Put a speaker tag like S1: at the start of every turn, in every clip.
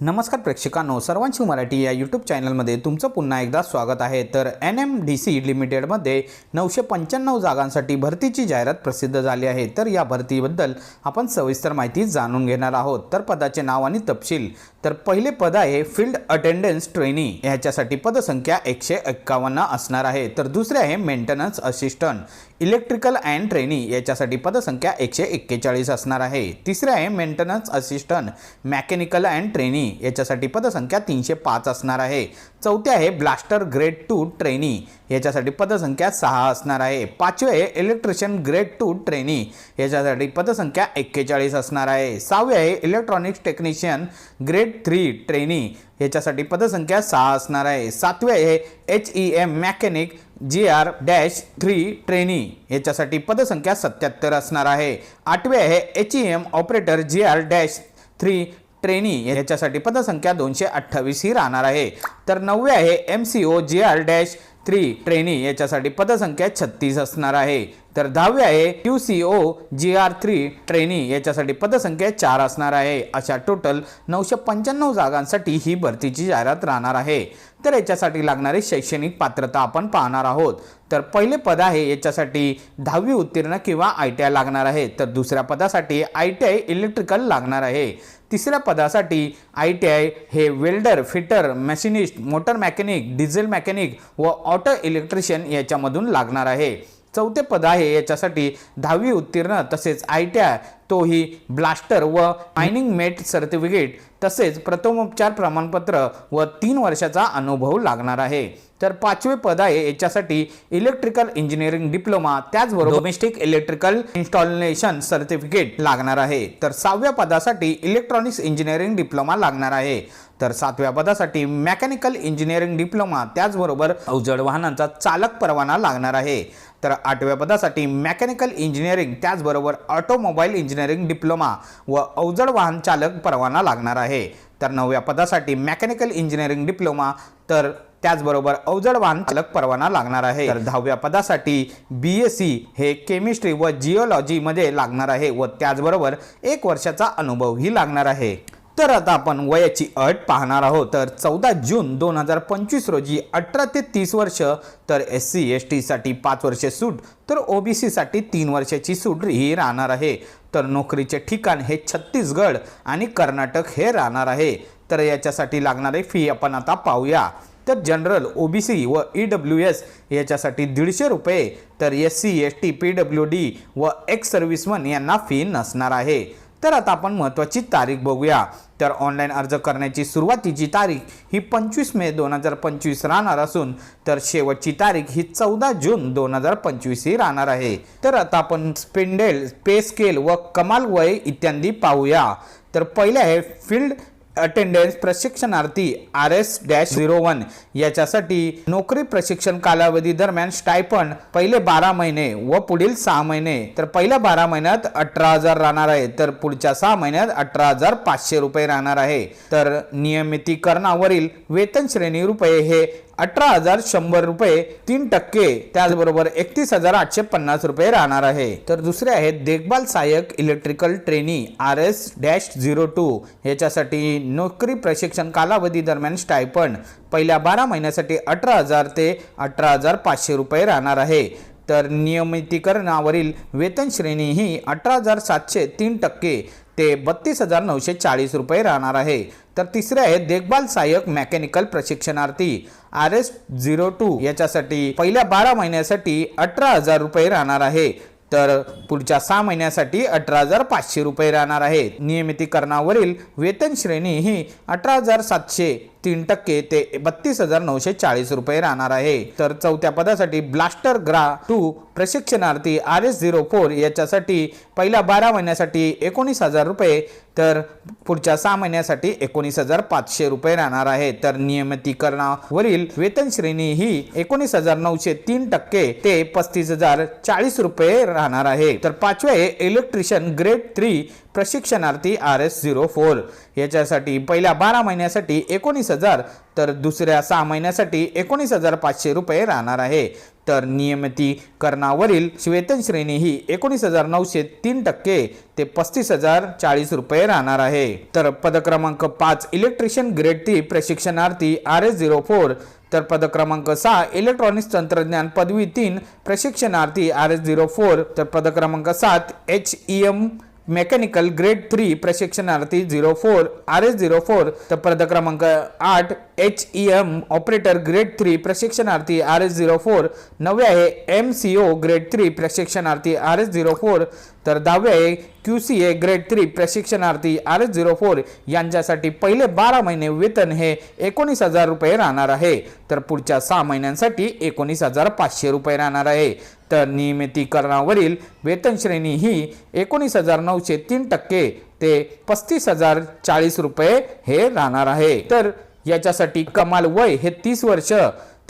S1: नमस्कार प्रेक्षकांनो सर्वांची मराठी या यूट्यूब चॅनलमध्ये तुमचं पुन्हा एकदा स्वागत आहे. तर एन एम डी सी लिमिटेडमध्ये नऊशे पंच्याण्णव जागांसाठी भरतीची जाहिरात प्रसिद्ध झाली आहे. तर या भरतीबद्दल आपण सविस्तर माहिती जाणून घेणार आहोत. तर पदाचे नाव आणि तपशील तर पहिले पद आहे फील्ड अटेंडन्स ट्रेनी. ह्याच्यासाठी पदसंख्या एकशे एक्कावन्न असणार आहे. तर दुसरे आहे maintenance assistant. Electrical and trainee याच्यासाठी पदसंख्या एकशे एक्केचाळीस असणार आहे. तिसरे आहे maintenance assistant. Mechanical and trainee याच्यासाठी पदसंख्या तीनशे पाच असणार आहे. चौथे आहे ब्लास्टर ग्रेड टू ट्रेनी. याच्यासाठी पदसंख्या सहा असणार आहे. पाचवे आहे इलेक्ट्रिशियन ग्रेड टू ट्रेनी याच्यासाठी पदसंख्या एक्केचाळीस असणार आहे. सहावे आहे electronics technician grade three trainee याच्यासाठी पदसंख्या सहा असणार आहे. सातवे आहे H E M mechanic G R dash three trainee याच्यासाठी पदसंख्या सत्याहत्तर असणार आहे. आठवे आहे H E M operator G R dash three trainee याच्यासाठी पदसंख्या दोनशे अठ्ठावीस ही राहणार आहे. तर नववे आहे M C O G R dash three trainee याच्यासाठी पदसंख्या छत्तीस असणार आहे. तर दहावे आहे U C O G R three trainee याच्यासाठी पदसंख्या चार असणार आहे. अशा टोटल नऊशे पंच्याण्णव जागांसाठी ही भरतीची जाहिरात राहणार आहे. तर याच्यासाठी लागणारी शैक्षणिक पात्रता आपण पाहणार आहोत. तर पहिले पद आहे याच्यासाठी दहावी उत्तीर्ण किंवा आय टी आय लागणार आहे. तर दुसऱ्या पदासाठी आय टी आय इलेक्ट्रिकल लागणार आहे. तिसऱ्या पदासाठी आय टी आय हे welder fitter machinist motor mechanic diesel mechanic व ऑटो इलेक्ट्रिशियन याच्यामधून लागणार आहे. चौथे पद आहे याच्यासाठी दहावी उत्तीर्ण तसेच आय टी आय तोही ब्लास्टर व मायनिंग मेट सर्टिफिकेट. तसेच प्रथमोपचार प्रमाणपत्र व तीन वर्षाचा अनुभव लागणार आहे. तर पाचवे पद आहे याच्यासाठी इलेक्ट्रिकल इंजिनिअरिंग डिप्लोमा त्याचबरोबर डोमेस्टिक इलेक्ट्रिकल इन्स्टॉलेशन सर्टिफिकेट लागणार आहे. तर सहाव्या पदासाठी इलेक्ट्रॉनिक्स इंजिनिअरिंग डिप्लोमा लागणार आहे. तर सातव्या पदासाठी मेकॅनिकल इंजिनिअरिंग डिप्लोमा त्याचबरोबर अवजड वाहनांचा चालक परवाना लागणार आहे. तर आठव्या पदासाठी मेकॅनिकल इंजिनिअरिंग त्याचबरोबर ऑटोमोबाईल इंजिनिअरिंग डिप्लोमा व अवजड वाहन चालक परवाना लागणार आहे. तर नवव्या पदासाठी मेकॅनिकल इंजिनिअरिंग डिप्लोमा तर त्याचबरोबर अवजड वाहन चालक परवाना लागणार आहे. तर दहाव्या पदासाठी बी एस सी हे केमिस्ट्री व जिओलॉजीमध्ये लागणार आहे व त्याचबरोबर एक वर्षाचा अनुभवही लागणार आहे. तर आता आपण वयाची अट पाहणार आहोत. तर चौदा जून दोन हजार पंचवीस रोजी अठरा ते तीस वर्ष तर एस सी एस टीसाठी पाच वर्षे सूट तर ओ बी सीसाठी तीन वर्षाची सूट ही राहणार आहे. तर नोकरीचे ठिकाण हे छत्तीसगड आणि कर्नाटक हे राहणार आहे. तर याच्यासाठी लागणारे फी आपण आता पाहूया. तर जनरल ओ बी सी व ई डब्ल्यू एस याच्यासाठी दीडशे रुपये तर S C S T P W D व एक्स सर्व्हिसमन यांना फी नसणार आहे. तर आता आपण महत्त्वाची तारीख बघूया. तर ऑनलाईन अर्ज करण्याची सुरुवातीची तारीख ही पंचवीस मे दोन हजार पंचवीस राहणार असून तर शेवटची तारीख ही चौदा जून दोन हजार पंचवीस ही राहणार आहे. तर आता आपण स्पेंडेल पे स्केल व कमाल वय इत्यादी पाहूया. तर पहिले आहे फील्ड अटेंडन्स प्रशिक्षणार्थी R S dash zero one याच्यासाठी नोकरी प्रशिक्षण कालावधी दरम्यान स्टायपंड पहिले बारा महिने व पुढील सहा महिने. तर पहिल्या बारा महिन्यात अठरा हजार राहणार आहे. तर पुढच्या सहा महिन्यात अठरा हजार पाचशे रुपये राहणार आहे. तर नियमितीकरणावरील वेतन श्रेणी रुपये हे अठरा हजार शंभर रुपये तीन टक्के त्याचबरोबर एकतीस हजार आठशे पन्नास रुपये राहणार आहे. तर दुसरे आहेत देखभाल सहाय्यक electrical trainee R S dash zero two. याच्यासाठी नोकरी प्रशिक्षण कालावधी दरम्यान स्टायपंड. पहिल्या बारा महिन्यासाठी अठरा हजार ते अठरा हजार पाचशे रुपये राहणार आहे. तर नियमितीकरणावरील वेतन श्रेणी ही अठरा हजार सातशे तीन टक्के. ते बत्तीस हजार नऊशे चाळीस रुपये राहणार आहे. तर तिसरे आहे देखभाल सहाय्यक मेकॅनिकल प्रशिक्षणार्थी. आर एस झिरो टू याच्यासाठी पहिल्या बारा महिन्यासाठी अठरा हजार रुपये राहणार आहे. तर पुढच्या सहा महिन्यासाठी अठरा हजार पाचशे रुपये राहणार आहे. नियमितीकरणावरील वेतन श्रेणी ही अठरा हजार सातशे तीन टक्के ते बत्तीस हजार नऊशे चाळीस रुपये राहणार आहे. तर चौथ्या पदासाठी ब्लास्टर ग्रा टू प्रशिक्षणार्थी आर एस झिरो फोर याच्यासाठी पहिल्या बारा महिन्यासाठी एकोणीस हजार रुपये तर पुढच्या सहा महिन्यासाठी एकोणीस हजार पाचशे रुपये राहणार आहे. तर नियमितीकरणावरील वेतन श्रेणी ही एकोणीस हजार नऊशे तीन टक्के ते पस्तीस हजार चाळीस रुपये राहणार आहे. तर पाचवे इलेक्ट्रिशियन ग्रेड थ्री प्रशिक्षणार्थी आर एस झिरो फोर याच्यासाठी पहिल्या बारा महिन्यासाठी एकोणीस हजार तर दुसऱ्या सहा महिन्यासाठी एकोणीस हजार पाचशे रुपये राहणार आहे. तर नियमितीकरणावरील वेतन श्रेणी ही एकोणीस हजार नऊशे तीन टक्के ते पस्तीस हजार चाळीस रुपये राहणार आहे. तर पदक्रमांक पाच इलेक्ट्रिशियन ग्रेड थ्री प्रशिक्षणार्थी आर एस झिरो फोर तर पदक्रमांक सहा इलेक्ट्रॉनिक्स तंत्रज्ञान पदवी तीन प्रशिक्षणार्थी आर एस झिरो फोर तर पदक्रमांक सात H E M mechanical grade three प्रशिक्षणार्थी zero four R S zero four तर पद क्रमांक आठ H E M operator grade three प्रशिक्षणार्थी आर एस झिरो फोर नववे आहे M C O grade three प्रशिक्षणार्थी आर एस झिरो फोर तर दहावे आहे Q C A grade three प्रशिक्षणार्थी आर एस झिरो फोर यांच्यासाठी पहिले बारा महिने वेतन हे एकोणीस हजार रुपये राहणार आहे. तर पुढच्या सहा महिन्यांसाठी एकोणीस हजार पाचशे रुपये राहणार आहे. तर नियमितीकरणावरील वेतन श्रेणी ही एकोणीस हजार नऊशे तीन टक्के ते पस्तीस हजार चाळीस रुपये हे राहणार आहे. तर याच्यासाठी कमाल वय हे तीस वर्ष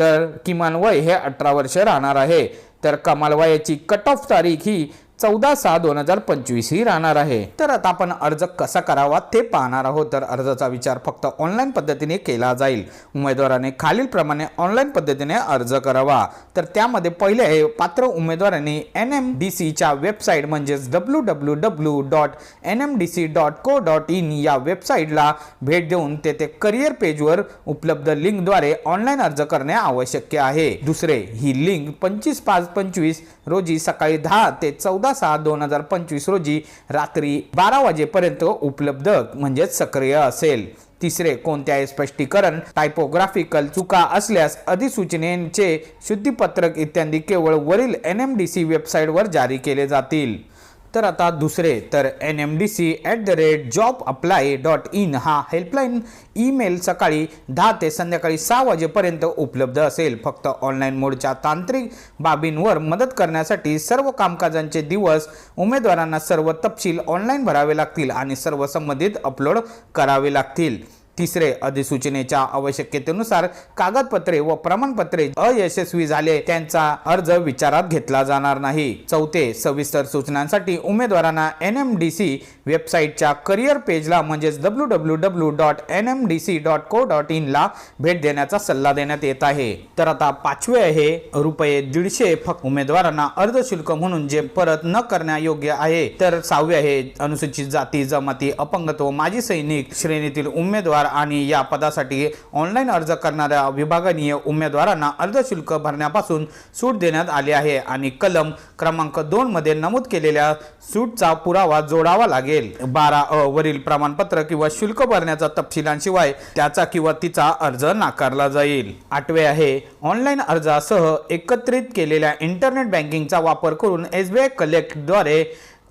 S1: तर किमान वय हे अठरा वर्ष राहणार आहे. तर कमाल वयाची कट ऑफ तारीख ही चौदा सहा दोन हजार पंचवीस ही राहणार आहे. तर आता आपण अर्ज कसा करावा ते पाहणार आहोत. तर अर्जाचा विचार फक्त ऑनलाईन पद्धतीने केला जाईल. उमेदवाराने खालीलप्रमाणे ऑनलाईन पद्धतीने अर्ज करावा. तर त्यामध्ये पहिले आहे पात्र उमेदवारांनी एन एम डी सीच्या वेबसाईट म्हणजेच W W W dot N M D C dot co dot in या वेबसाईटला भेट देऊन तेथे करिअर पेजवर उपलब्ध लिंकद्वारे ऑनलाईन अर्ज करणे आवश्यक आहे. दुसरे ही लिंक पंचवीस पाच पंचवीस रोजी सकाळी दहा ते चौदा सहा दोन हजार पंचवीस रोजी रात्री बारा वाजेपर्यंत उपलब्ध म्हणजेच सक्रिय असेल. तिसरे कोणत्याही स्पष्टीकरण टायपोग्राफिकल चुका असल्यास अधिसूचनेचे शुद्धीपत्रक इत्यादी केवळ वरील एन एम डी सी वेबसाईटवर जारी केले जातील. तर आता दुसरे तर N M D C at the rate job apply dot in हा हेल्पलाईन ईमेल सकाळी दहा ते संध्याकाळी सहा वाजेपर्यंत उपलब्ध असेल. फक्त ऑनलाईन मोडच्या तांत्रिक बाबींवर मदत करण्यासाठी सर्व कामकाजांचे दिवस उमेदवारांना सर्व तपशील ऑनलाईन भरावे लागतील आणि सर्व संबंधित अपलोड करावे लागतील. तिसरे अधिसूचनेच्या आवश्यकतेनुसार कागदपत्रे व प्रमाणपत्रे अयशस्वी झाले त्यांचा अर्ज विचारात घेतला जाणार नाही. चौथे सविस्तर सूचनांसाठी उमेदवारांना एन एम डी सी वेबसाईटच्या करिअर पेजला म्हणजेच W W W dot N M D C dot co dot इनला भेट देण्याचा सल्ला देण्यात येत आहे. तर आता पाचवे आहे रुपये दीडशे फक्त उमेदवारांना अर्ज शुल्क म्हणून जे परत न करण्यायोग्य आहे. तर सहावे आहे अनुसूचित जाती जमाती अपंगत्व माजी सैनिक श्रेणीतील उमेदवार आणि या पदासाठी ऑनलाईन अर्ज करणाऱ्या विभागनीय उमेदवारांना अर्ज शुल्क भरण्यापासून सूट देण्यात आली आहे आणि कलम क्रमांक दोन मध्ये नमूद केलेल्या सूटचा पुरावा जोडावा लागेल. बारा अ वरील प्रमाणपत्र किंवा शुल्क भरण्याचा तपशिलांशिवाय त्याचा किंवा तिचा अर्ज नाकारला जाईल. आठवे आहे ऑनलाईन अर्जासह एकत्रित केलेल्या इंटरनेट बँकिंगचा वापर करून S B I कलेक्टद्वारे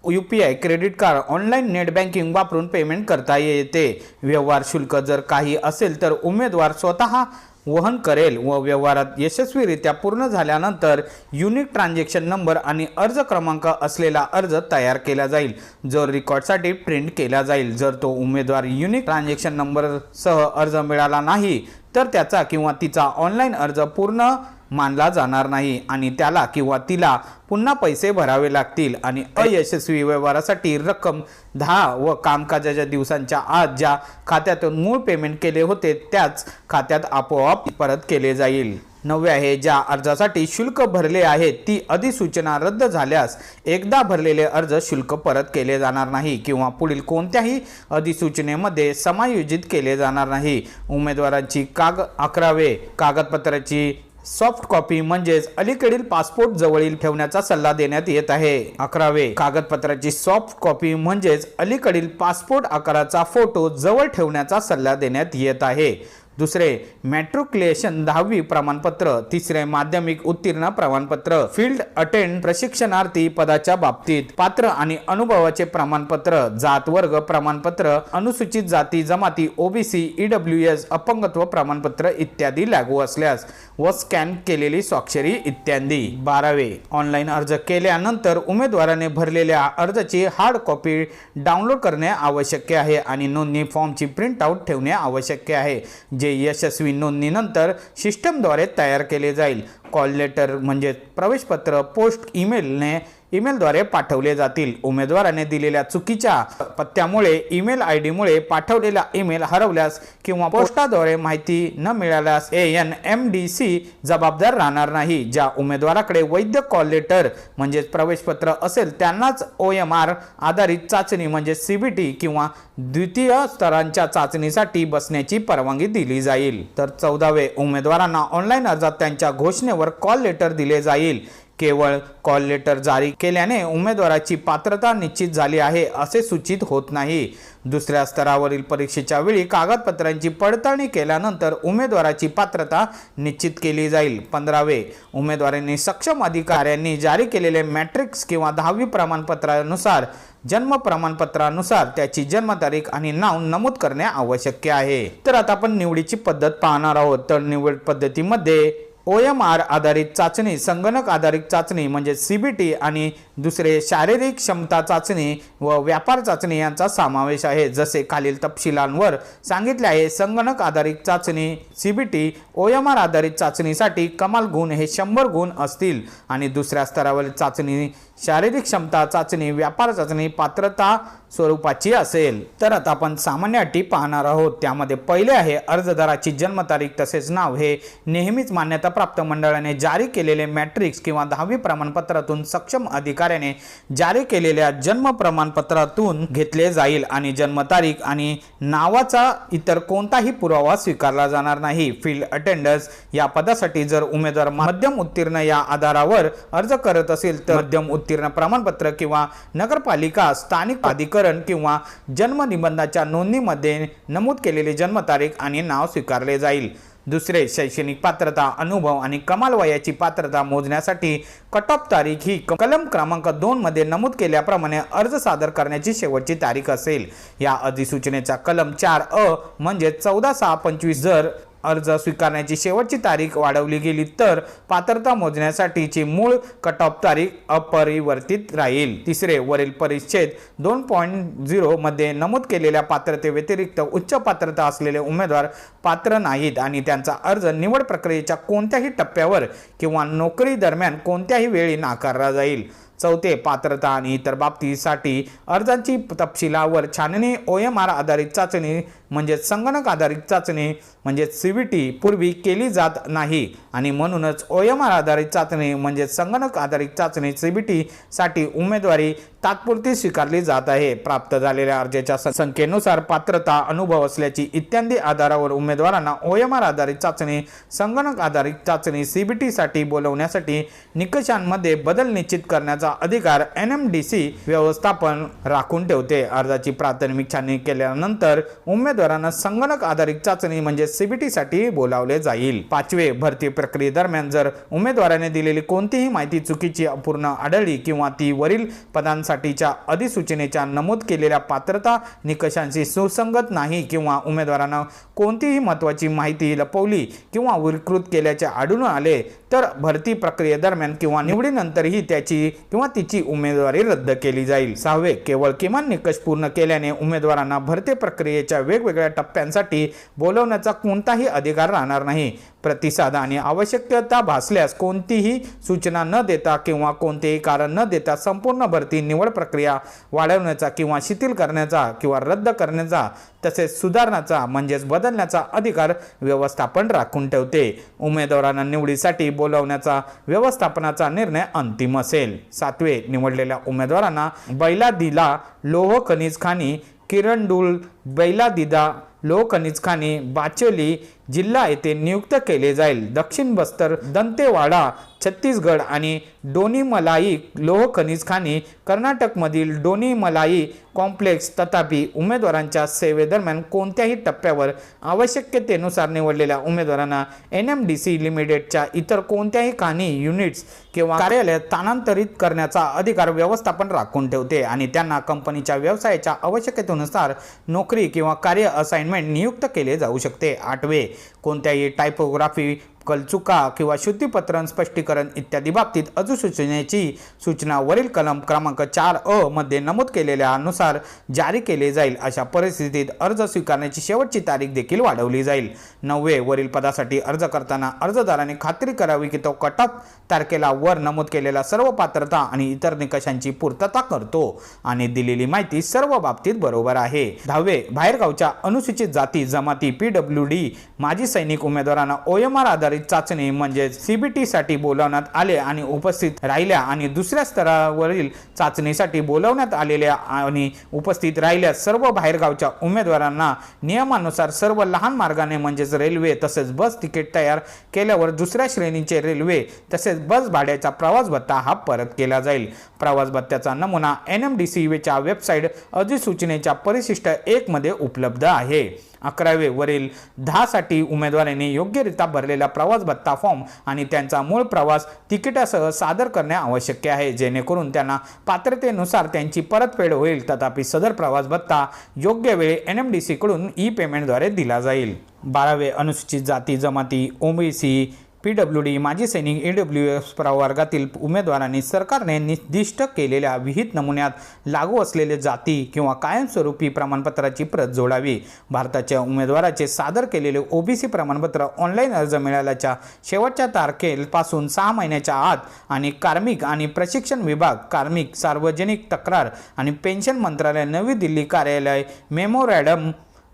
S1: U P I credit card online net banking वापरून पेमेंट करता येते. व्यवहार शुल्क जर काही असेल तर उमेदवार स्वतः वहन करेल व व्यवहारात यशस्वीरित्या पूर्ण झाल्यानंतर युनिक ट्रान्झॅक्शन नंबर आणि अर्ज क्रमांक असलेला अर्ज तयार केला जाईल. जो रेकॉर्डसाठी प्रिंट केला जाईल. जर तो उमेदवार युनिक ट्रान्झॅक्शन नंबरसह अर्ज मिळाला नाही तर त्याचा किंवा तिचा ऑनलाईन अर्ज पूर्ण मानला जाणार नाही आणि त्याला किंवा तिला पुन्हा पैसे भरावे लागतील आणि अयशस्वी व्यवहारासाठी रक्कम दहा व कामकाजाच्या दिवसांच्या आत ज्या खात्यातून मूळ पेमेंट केले होते त्याच खात्यात आपोआप परत केले जाईल. नववे आहे ज्या अर्जासाठी शुल्क भरले आहे ती अधिसूचना रद्द झाल्यास एकदा भरलेले अर्ज शुल्क परत केले जाणार नाही किंवा पुढील कोणत्याही अधिसूचनेमध्ये समायोजित केले जाणार नाही. उमेदवारांची काग अकरावे. कागदपत्राची सॉफ्ट कॉपी म्हणजेच अलीकडील पासपोर्ट जवळील ठेवण्याचा सल्ला देण्यात येत आहे. अकरावे कागदपत्राची सॉफ्ट कॉपी म्हणजेच अलीकडील पासपोर्ट आकाराचा फोटो जवळ ठेवण्याचा सल्ला देण्यात येत आहे. दुसरे मॅट्रिक्युलेशन दहावी प्रमाणपत्र. तिसरे माध्यमिक उत्तीर्ण प्रमाणपत्र. फील्ड अटेंड प्रशिक्षणार्थी पदाच्या बाबतीत पात्र आणि अनुभवाचे प्रमाणपत्र. जात वर्ग प्रमाणपत्र अनुसूचित जाती जमाती ओबीसी ईडब्ल्यू एस अपंगत्व प्रमाणपत्र इत्यादी लागू असल्यास व स्कॅन केलेली स्वाक्षरी इत्यादी. बारावे ऑनलाईन अर्ज केल्यानंतर उमेदवाराने भरलेल्या अर्जाची हार्ड कॉपी डाउनलोड करणे आवश्यक आहे आणि नोंदणी फॉर्मची प्रिंट आउट ठेवणे आवश्यक आहे. जे यशस्वी नोंदणीनंतर सिस्टमद्वारे तयार केले जाईल. कॉल लेटर म्हणजे प्रवेशपत्र पोस्ट ईमेलने ईमेलद्वारे पाठवले जातील. उमेदवाराने दिलेल्या चुकीच्या पत्त्यामुळे ईमेल आय डीमुळे पाठवलेला ईमेल हरवल्यास किंवा पोस्टाद्वारे माहिती न मिळाल्यास A N M D C जबाबदार राहणार नाही. ज्या उमेदवाराकडे वैध कॉल लेटर म्हणजेच प्रवेशपत्र असेल त्यांनाच ओ एम आर आधारित चाचणी म्हणजे सी बी टी किंवा द्वितीय स्तरांच्या चाचणीसाठी बसण्याची परवानगी दिली जाईल. तर चौदावे उमेदवारांना ऑनलाईन अर्जात त्यांच्या घोषणेवर कॉल लेटर दिले जाईल. केवळ कॉल लेटर जारी केल्याने उमेदवाराची पात्रता निश्चित झाली आहे असे सूचित होत नाही. दुसऱ्या स्तरावरील परीक्षेच्या वेळी कागदपत्रांची पडताळणी केल्यानंतर उमेदवाराची पात्रता निश्चित केली जाईल. पंधरावे उमेदवारांनी सक्षम अधिकाऱ्यांनी जारी केलेले मॅट्रिक्स किंवा दहावी प्रमाणपत्रानुसार जन्म प्रमाणपत्रानुसार त्याची जन्मतारीख आणि नाव नमूद करणे आवश्यक आहे. तर आता आपण निवडीची पद्धत पाहणार आहोत. तर निवड पद्धतीमध्ये ओ एम आर आधारित चाचणी संगणक आधारित चाचणी म्हणजे सी बी टी आणि दुसरे शारीरिक क्षमता चाचणी व व्यापार चाचणी यांचा समावेश आहे. जसे खालील तपशिलांवर सांगितले आहे संगणक आधारित चाचणी C B T O M R आधारित चाचणीसाठी कमाल गुण हे शंभर गुण असतील. आणि दुसऱ्या स्तरावरील चाचणी शारीरिक क्षमता चाचणी व्यापार चाचणी पात्रता स्वरूपाची असेल. तर आता आपण सामान्य अटी पाहणार आहोत. त्यामध्ये पहिले आहे अर्जदाराची जन्मतारीख तसेच नाव. हे नेहमीच मान्यताप्राप्त मंडळाने जारी केलेले मॅट्रिक्स किंवा दहावी प्रमाणपत्रातून सक्षम अधिकाऱ्याने जारी केलेल्या जन्म प्रमाणपत्रातून घेतले जाईल आणि जन्मतारीख आणि नावाचा इतर कोणताही पुरावा स्वीकारला जाणार नाही. फील्ड अटेंडन्स या पदासाठी जर उमेदवार मध्यम उत्तीर्ण या आधारावर अर्ज करत असेल तर मध्यम उत्तीर्ण प्रमाणपत्र किंवा नगरपालिका स्थानिक प्राधिकरण किंवा जन्म निबंधाच्या नोंदणीमध्ये नमूद केलेली जन्मतारीख आणि नाव स्वीकारले जाईल. दुसरे शैक्षणिक पात्रता अनुभव आणि कमाल वयाची पात्रता मोजण्यासाठी कट ऑफ तारीख ही कलम क्रमांक दोन मध्ये नमूद केल्याप्रमाणे अर्ज सादर करण्याची शेवटची तारीख असेल. या अधिसूचनेचा कलम चार अ म्हणजे चौदा सहा पंचवीस जर अर्ज स्वीकारण्याची शेवटची तारीख वाढवली गेली तर पात्रता मोजण्यासाठीची मूळ कट ऑफ तारीख अपरिवर्तित राहील. तिसरे वरील परिच्छेद दोन पॉईंट झिरो मध्ये नमूद केलेल्या पात्रतेव्यतिरिक्त उच्च पात्रता असलेले उमेदवार पात्र नाहीत आणि त्यांचा अर्ज निवड प्रक्रियेच्या कोणत्याही टप्प्यावर किंवा नोकरी दरम्यान कोणत्याही वेळी नाकारला जाईल. चौथे पात्रता आणि इतर बाबतीसाठी अर्जांची तपशिलावर छाननी ओ एम आर आधारित चाचणी म्हणजे संगणक आधारित चाचणी म्हणजे सी बी टी पूर्वी केली जात नाही. आणि म्हणूनच ओ एम आर आधारित चाचणी म्हणजे संगणक आधारित चाचणी सी बी टीसाठी उमेदवारी तात्पुरती स्वीकारली जात आहे. प्राप्त झालेल्या अर्जाच्या संख्येनुसार पात्रता अनुभव असल्याची इत्यादी आधारावर उमेदवारांना ओ एम आर आधारित चाचणी संगणक आधारित चाचणी सी बी टीसाठी बोलवण्यासाठी निकषांमध्ये बदल निश्चित करण्याचा अधिकार एन एम डी सी व्यवस्थापन राखून ठेवते. अर्जाची प्राथमिक छाननी केल्यानंतर उमेदवारांना संगणक आधारित चाचणी म्हणजे सीबीटी साठी बोलावले जाईल. पाचवे भरती प्रक्रियेदरम्यान जर उमेदवाराने दिलेली कोणतीही माहिती चुकीची अपूर्ण आढळली किंवा ती वरील पदांसाठीच्या अधिसूचनेच्या नमूद केलेल्या पात्रता निकषांशी सुसंगत नाही किंवा उमेदवारांना कोणतीही महत्त्वाची माहिती लपवली किंवा विकृत केल्याचे आढळून आले तर भरती प्रक्रियेदरम्यान किंवा निवडीनंतरही त्याची किंवा तिची उमेदवारी रद्द केली जाईल. सहावे केवळ किमान निकष पूर्ण केल्याने उमेदवारांना भरती प्रक्रियेच्या वेगवेगळ्या टप्प्यांसाठी बोलवण्याचा कोणताही अधिकार राहणार नाही. प्रतिसाद आणि आवश्यकता भासल्यास कोणतीही सूचना न देता किंवा कोणतेही कारण न देता संपूर्ण भरती निवड प्रक्रिया वाढवण्याचा किंवा शिथिल करण्याचा किंवा रद्द करण्याचा तसेच सुधारण्याचा म्हणजेच बदलण्याचा अधिकार व्यवस्थापन राखून ठेवते. उमेदवारांना निवडीसाठी बोलवण्याचा व्यवस्थापनाचा निर्णय अंतिम असेल. सातवे निवडलेल्या उमेदवारांना बैलादिला लोह खनिज खाणी किरणडूल बैलादिदा लोह खनिज खाणी बाचोली जिल्हा येथे नियुक्त केले जाईल. दक्षिण बस्तर दंतेवाडा छत्तीसगड आणि डोनीमलाई लोह खनिज खाणी कर्नाटकमधील डोनीमलाई कॉम्प्लेक्स तथापि उमेदवारांच्या सेवेदरम्यान कोणत्याही टप्प्यावर आवश्यकतेनुसार निवडलेल्या उमेदवारांना एन एम डी सी लिमिटेडच्या इतर कोणत्याही खाणी युनिट्स किंवा कार्यालयात स्थानांतरित करण्याचा अधिकार व्यवस्थापन राखून ठेवते आणि त्यांना कंपनीच्या व्यवसायाच्या आवश्यकतेनुसार नोकरी किंवा कार्य असाइनमेंट नियुक्त केले जाऊ शकते. आठवे कोणत्याही टायपोग्राफी कलचुका किंवा शुद्धीपत्रण स्पष्टीकरण इत्यादी बाबतीत अधिसूचनेची सूचना वरील कलम क्रमांक चार अ मध्ये नमूद केलेल्या अनुसार जारी केले जाईल. अशा परिस्थितीत अर्ज स्वीकारण्याची शेवटची तारीख देखील वाढवली जाईल. नववे वरील पदासाठी अर्ज करताना अर्जदाराने खात्री करावी की तो कटक तारखेला वर नमूद केलेल्या सर्व पात्रता आणि इतर निकषांची पूर्तता करतो आणि दिलेली माहिती सर्व बाबतीत बरोबर आहे. दहावे बाहेरगावच्या अनुसूचित जाती जमाती पी डब्ल्यू डी माजी सैनिक उमेदवारांना ओ एम आर आधारित चाचणी म्हणजे सीबीटीसाठी बोलावण्यात आले आणि उपस्थित राहिल्या आणि दुसऱ्या स्तरावरील चाचणीसाठी बोलावण्यात आलेल्या आणि उपस्थित राहिल्या सर्व बाहेरगावच्या उमेदवारांना नियमानुसार सर्व लहान मार्गाने म्हणजेच रेल्वे तसेच बस तिकीट तयार केल्यावर दुसऱ्या श्रेणीचे रेल्वे तसेच बस भाड्याचा प्रवास भत्ता हा परत केला जाईल. प्रवास भत्त्याचा नमुना एन एम डी सी वेच्या वेबसाईट अधिसूचनेच्या परिशिष्ट एकमध्ये उपलब्ध आहे. अकरावे वरील दहासाठी उमेदवारांनी योग्यरित्या भरलेला प्रवास भत्ता फॉर्म आणि त्यांचा मूळ प्रवास तिकिटासह सादर करणे आवश्यक आहे. जेणेकरून त्यांना पात्रतेनुसार त्यांची परतफेड होईल. तथापि सदर प्रवास भत्ता योग्य वेळी एन एम डी सीकडून ई पेमेंटद्वारे दिला जाईल. बारावे अनुसूचित जाती जमाती ओबीसी पी डब्ल्यू डी माजी सैनिक ई डब्ल्यू एस प्रवर्गातील उमेदवारांनी सरकारने निर्दिष्ट केलेल्या विहित नमुन्यात लागू असलेले जाती किंवा कायमस्वरूपी प्रमाणपत्राची प्रत जोडावी. भारताच्या उमेदवाराचे सादर केलेले ओबीसी प्रमाणपत्र ऑनलाईन अर्ज मिळाल्याच्या शेवटच्या तारखेपासून सहा महिन्याच्या आत आणि कार्मिक आणि प्रशिक्षण विभाग कार्मिक सार्वजनिक तक्रार आणि पेन्शन मंत्रालय नवी दिल्ली कार्यालय मेमोरॅडम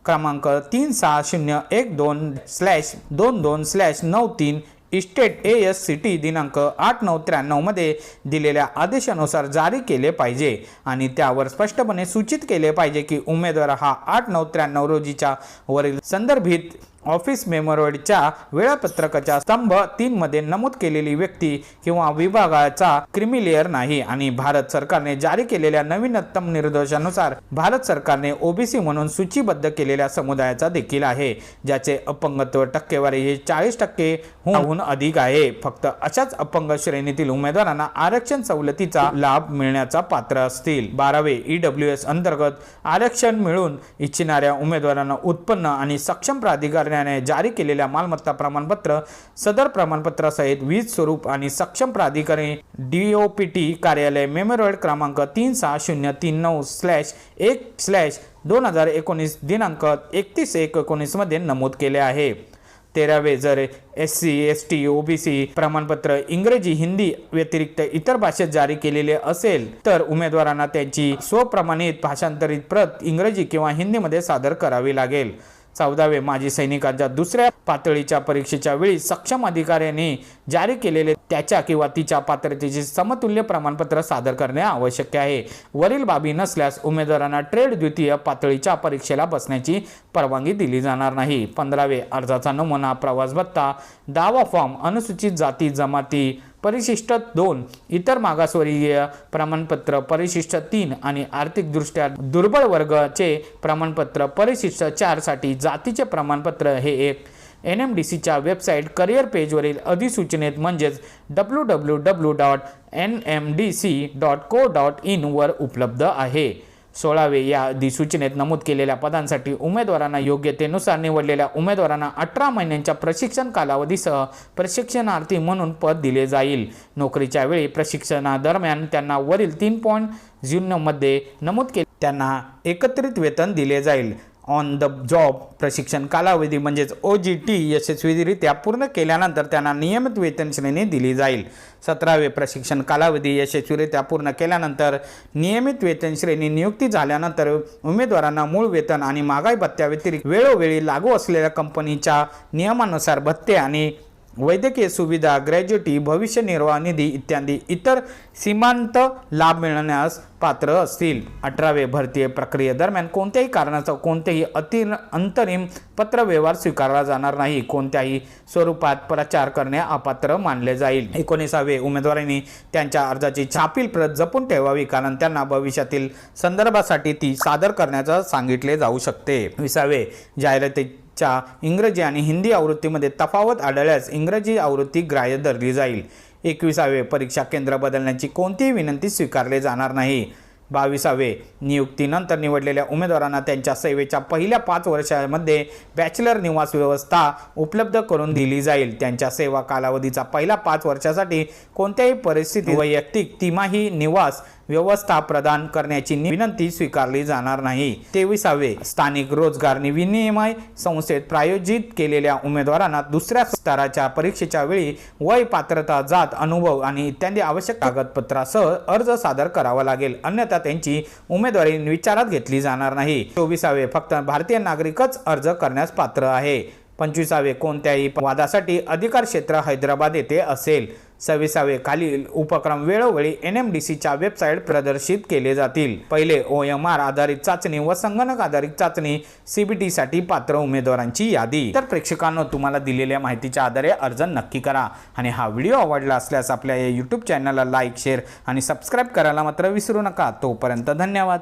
S1: क्रमांक तीन सहा शून्य एक दोन स्लॅश दोन दोन स्लॅश नऊ तीन estate A S C T दिनांक आठ नऊ त्र्याण्णवमध्ये दिलेल्या आदेशानुसार जारी केले पाहिजे. आणि त्यावर स्पष्टपणे सूचित केले पाहिजे की उमेदवार हा आठ नऊ त्र्याण्णव रोजीच्या वरील संदर्भित ऑफिस मेमोरॉइडच्या वेळापत्रकाच्या स्तंभ तीनमध्ये नमूद केलेली व्यक्ती किंवा विभागाचा क्रिमिलेअर नाही आणि भारत सरकारने जारी केलेल्या नवीनतम निर्देशानुसार भारत सरकारने ओबीसी म्हणून सूचीबद्ध केलेल्या समुदायाचा देखील आहे ज्याचे अपंगत्व टक्केवारी हे चाळीस टक्के होऊन अधिक आहे. फक्त अशाच अपंग श्रेणीतील उमेदवारांना आरक्षण सवलतीचा लाभ मिळण्याचा पात्र असतील. बारावे ई एस अंतर्गत आरक्षण मिळून इच्छिणाऱ्या उमेदवारांना उत्पन्न आणि सक्षम न्यायालयाने जारी केलेल्या मालमत्ता प्रमाणपत्र सदर प्रमाणपत्रासहित वीज स्वरूप आणि सक्षम प्राधिकारी डीओपीटी कार्यालय मेमोरियल क्रमांक तीन सहा शून्य तीन नऊ स्लॅश एक स्लॅश दोन हजार एकोणीस दिनांक एकतीस एक एकोणीसमध्ये नमूद केले आहे. तेरावे जर S C S T O B C प्रमाणपत्र इंग्रजी हिंदी व्यतिरिक्त इतर भाषेत जारी केलेले असेल तर उमेदवारांना त्यांची स्वप्रमाणित भाषांतरित प्रत इंग्रजी किंवा हिंदीमध्ये सादर करावी लागेल. चौदावे माजी सैनिकांच्या दुसऱ्या पातळीच्या परीक्षेच्या वेळी सक्षम अधिकाऱ्यांनी जारी केलेले त्याच्या किंवा तिच्या पात्रतेचे समतुल्य प्रमाणपत्र सादर करणे आवश्यक आहे. वरील बाबी नसल्यास उमेदवारांना ट्रेड द्वितीय पातळीच्या परीक्षेला बसण्याची परवानगी दिली जाणार नाही. पंधरावे अर्जाचा नमुना प्रवास भत्ता दावा फॉर्म अनुसूचित जाती जमाती परिशिष्ट दोन इतर मागासवर्गीय प्रमाणपत्र परिशिष्ट तीन आणि आर्थिकदृष्ट्या दुर्बळ वर्गाचे प्रमाणपत्र परिशिष्ट चारसाठी जातीचे प्रमाणपत्र हे एक. एन एम डी सीच्या वेबसाईट करिअर पेजवरील अधिसूचनेत म्हणजेच W W W dot N M D C dot co dot इनवर उपलब्ध आहे. सोळावे या अधिसूचनेत नमूद केलेल्या पदांसाठी उमेदवारांना योग्यतेनुसार निवडलेल्या उमेदवारांना अठरा महिन्यांच्या प्रशिक्षण कालावधीसह प्रशिक्षणार्थी म्हणून पद दिले जाईल. नोकरीच्या वेळी प्रशिक्षणादरम्यान त्यांना वरील तीन पॉईंट झिरोमध्ये नमूद केले. त्यांना एकत्रित वेतन दिले जाईल. ऑन द जॉब प्रशिक्षण कालावधी म्हणजेच ओ जी टी यशस्वीरित्या पूर्ण केल्यानंतर त्यांना नियमित वेतन श्रेणी दिली जाईल. सतरावे प्रशिक्षण कालावधी यशस्वीरित्या पूर्ण केल्यानंतर नियमित वेतन श्रेणी नियुक्ती झाल्यानंतर उमेदवारांना मूळ वेतन आणि महागाई भत्त्या व्यतिरिक्त वेळोवेळी लागू असलेल्या कंपनीच्या नियमानुसार भत्ते आणि वैद्यकीय सुविधा ग्रॅज्युटी भविष्य निर्वाह निधी इत्यादी इतर सीमांत लाभ मिळण्यास पात्र असतील. अठरावे भरतीय प्रक्रियेदरम्यान कोणत्याही कारणाचा कोणतेही अति अंतरिम पत्रव्यवहार स्वीकारला जाणार नाही. कोणत्याही स्वरूपात प्रचार करणे अपात्र मानले जाईल. एकोणीसावे उमेदवारांनी त्यांच्या अर्जाची छापील प्रत जपून ठेवावी कारण त्यांना भविष्यातील संदर्भासाठी ती सादर करण्याचं सांगितले जाऊ शकते. विसावे जाहिराती च्या इंग्रजी आणि हिंदी आवृत्तीमध्ये तफावत आढळल्यास इंग्रजी आवृत्ती ग्राह्य धरली जाईल. एकविसावे परीक्षा केंद्र बदलण्याची कोणतीही विनंती स्वीकारली जाणार नाही. बावीसावे नियुक्तीनंतर निवडलेल्या उमेदवारांना त्यांच्या सेवेच्या पहिल्या पाच वर्षामध्ये बॅचलर निवास व्यवस्था उपलब्ध करून दिली जाईल. त्यांच्या सेवा कालावधीचा पहिला पाच वर्षासाठी कोणत्याही परिस्थितीत वैयक्तिक तिमाही निवास व्यवस्था प्रदान करण्याची विनंती स्वीकारली जाणार नाही. तेविसावे स्थानिक रोजगार विनिमय संस्थेत प्रायोजित केलेल्या उमेदवारांना दुसऱ्या स्तराच्या परीक्षेच्या वेळी वय पात्रता जात अनुभव आणि इत्यादी आवश्यक कागदपत्रासह अर्ज सादर करावा लागेल. अन्यथा त्यांची उमेदवारी विचारात घेतली जाणार नाही. चोवीसावे फक्त भारतीय नागरिकच अर्ज करण्यास पात्र आहे. पंचवीसावे कोणत्याही वादासाठी अधिकार क्षेत्र हैदराबाद येथे असेल. सव्वीसावे खालील उपक्रम वेळोवेळी एन एम डी सीच्या वेबसाईट प्रदर्शित केले जातील. पहिले ओ एम आर आधारित चाचणी व संगणक आधारित चाचणी सीबीटी साठी पात्र उमेदवारांची यादी. तर प्रेक्षकांनो तुम्हाला दिलेल्या माहितीच्या आधारे अर्ज नक्की करा. आणि हा व्हिडिओ आवडला असल्यास आपल्या या यूट्यूब चॅनलला लाईक शेअर आणि सबस्क्राईब करायला मात्र विसरू नका. तोपर्यंत धन्यवाद.